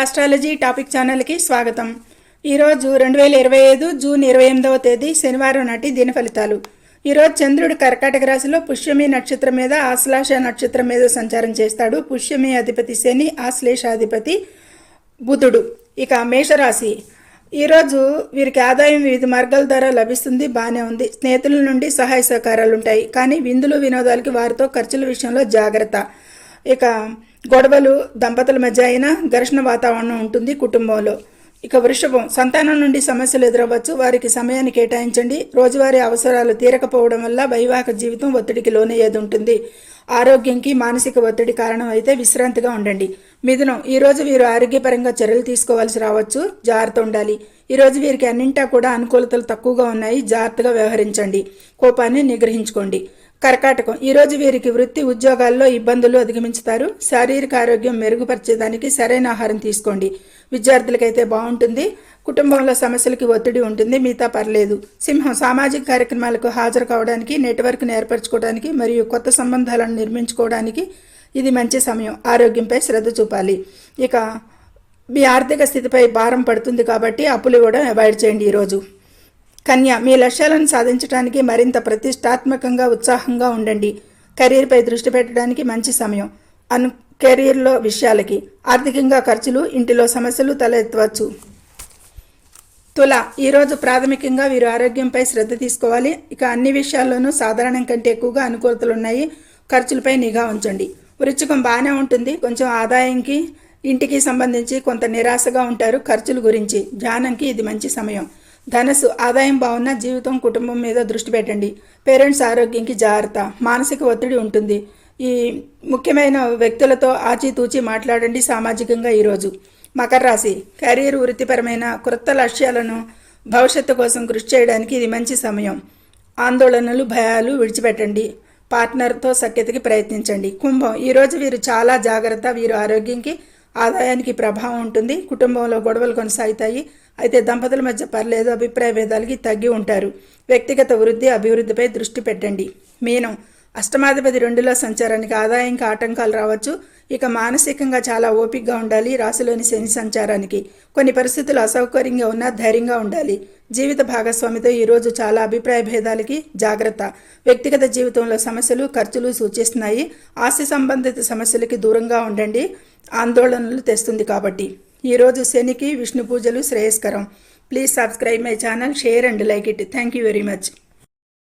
Astrology topic ఛానల్కి స్వాగతం. ఈరోజు రెండు వేల ఇరవై ఐదు జూన్ ఇరవై ఎనిమిదవ తేదీ శనివారం నాటి దిన ఫలితాలు. ఈరోజు చంద్రుడు కర్కాటక రాశిలో పుష్యమి నక్షత్రం మీద ఆశ్లేష నక్షత్రం మీద సంచారం చేస్తాడు. పుష్యమి అధిపతి శని ఆశ్లేషాధిపతి బుధుడు. ఇక మేషరాశి. ఈరోజు వీరికి ఆదాయం వివిధ మార్గాల ద్వారా లభిస్తుంది బాగానే ఉంది. స్నేహితుల నుండి సహాయ సహకారాలు ఉంటాయి. కానీ విందులు వినోదాలకి వారితో ఖర్చుల విషయంలో జాగ్రత్త. ఇక గొడవలు దంపతుల మధ్య అయినా ఘర్షణ వాతావరణం ఉంటుంది కుటుంబంలో. ఇక వృషభం సంతానం నుండి సమస్యలు ఎదురవ్వచ్చు. వారికి సమయాన్ని కేటాయించండి. రోజువారీ అవసరాలు తీరకపోవడం వల్ల వైవాహిక జీవితం ఒత్తిడికి లోనయ్యేది ఉంటుంది. ఆరోగ్యంకి మానసిక ఒత్తిడి కారణం అయితే విశ్రాంతిగా ఉండండి. మిథునం ఈరోజు వీరు ఆరోగ్యపరంగా చర్యలు తీసుకోవాల్సి రావచ్చు. జాగ్రత్త ఉండాలి. ఈరోజు వీరికి అన్నింటా కూడా అనుకూలతలు తక్కువగా ఉన్నాయి. జాగ్రత్తగా వ్యవహరించండి. కోపాన్ని నిగ్రహించుకోండి. కర్కాటకం. ఈరోజు వీరికి వృత్తి ఉద్యోగాల్లో ఇబ్బందులు అధిగమించుతారు. శారీరక ఆరోగ్యం మెరుగుపరిచేదానికి సరైన ఆహారం తీసుకోండి. విద్యార్థులకైతే బాగుంటుంది. కుటుంబంలో సమస్యలకి ఒత్తిడి ఉంటుంది. మిగతా పర్లేదు. సింహం సామాజిక కార్యక్రమాలకు హాజరు కావడానికి నెట్వర్క్ను ఏర్పరచుకోవడానికి మరియు కొత్త సంబంధాలను నిర్మించుకోవడానికి ఇది మంచి సమయం. ఆరోగ్యంపై శ్రద్ధ చూపాలి. ఇక మీ ఆర్థిక స్థితిపై భారం పడుతుంది కాబట్టి అప్పులు ఇవ్వడం అవాయిడ్ చేయండి ఈరోజు కన్య మీ లక్ష్యాలను సాధించడానికి మరింత ప్రతిష్టాత్మకంగా ఉత్సాహంగా ఉండండి. కెరీర్పై దృష్టి పెట్టడానికి మంచి సమయం. అను కెరీర్లో విషయాలకి ఆర్థికంగా ఖర్చులు ఇంటిలో సమస్యలు తలెత్తవచ్చు. తుల ఈరోజు ప్రాథమికంగా వీరు ఆరోగ్యంపై శ్రద్ధ తీసుకోవాలి. ఇక అన్ని విషయాల్లోనూ సాధారణం కంటే ఎక్కువగా అనుకూలతలు ఉన్నాయి ఖర్చులపై నిఘా ఉంచండి. వృచ్చికం బాగానే ఉంటుంది. కొంచెం ఆదాయంకి ఇంటికి సంబంధించి కొంత నిరాశగా ఉంటారు ఖర్చుల గురించి. ధ్యానంకి ఇది మంచి సమయం. ధనస్సు ఆదాయం బాగున్న జీవితం కుటుంబం మీద దృష్టి పెట్టండి. పేరెంట్స్ ఆరోగ్యంకి జాగ్రత్త. మానసిక ఒత్తిడి ఉంటుంది. ఈ ముఖ్యమైన వ్యక్తులతో ఆచితూచి మాట్లాడండి సామాజికంగా ఈరోజు. మకర రాశి. కెరీర్ వృత్తిపరమైన క్రొత్త లక్ష్యాలను భవిష్యత్తు కోసం కృషి చేయడానికి ఇది మంచి సమయం. ఆందోళనలు భయాలు విడిచిపెట్టండి. పార్ట్నర్తో సఖ్యతకి ప్రయత్నించండి. కుంభం. ఈరోజు వీరు చాలా జాగ్రత్త. వీరు ఆరోగ్యంకి ఆదాయానికి ప్రభావం ఉంటుంది. కుటుంబంలో గొడవలు కొనసాగుతాయి. అయితే దంపతుల మధ్య పర్లేదు అభిప్రాయ భేదాలకి తగ్గి ఉంటారు. వ్యక్తిగత వృద్ధి అభివృద్ధిపై దృష్టి పెట్టండి. మీనం. అష్టమాధిపతి రెండులో సంచారానికి ఆదాయంకి ఆటంకాలు రావచ్చు. ఇక మానసికంగా చాలా ఓపికగా ఉండాలి. రాశిలోని శని సంచారానికి. కొన్ని పరిస్థితులు అసౌకర్యంగా ఉన్నా ధైర్యంగా ఉండాలి. జీవిత భాగస్వామితో ఈరోజు చాలా అభిప్రాయ భేదాలకి జాగ్రత్త. వ్యక్తిగత జీవితంలో సమస్యలు ఖర్చులు సూచిస్తున్నాయి. ఆస్తి సంబంధిత సమస్యలకి దూరంగా ఉండండి. ఆందోళనలు తెస్తుంది కాబట్టి. ఈరోజు శనికి విష్ణు పూజలు శ్రేయస్కరం. Please subscribe my channel share and like it thank you very much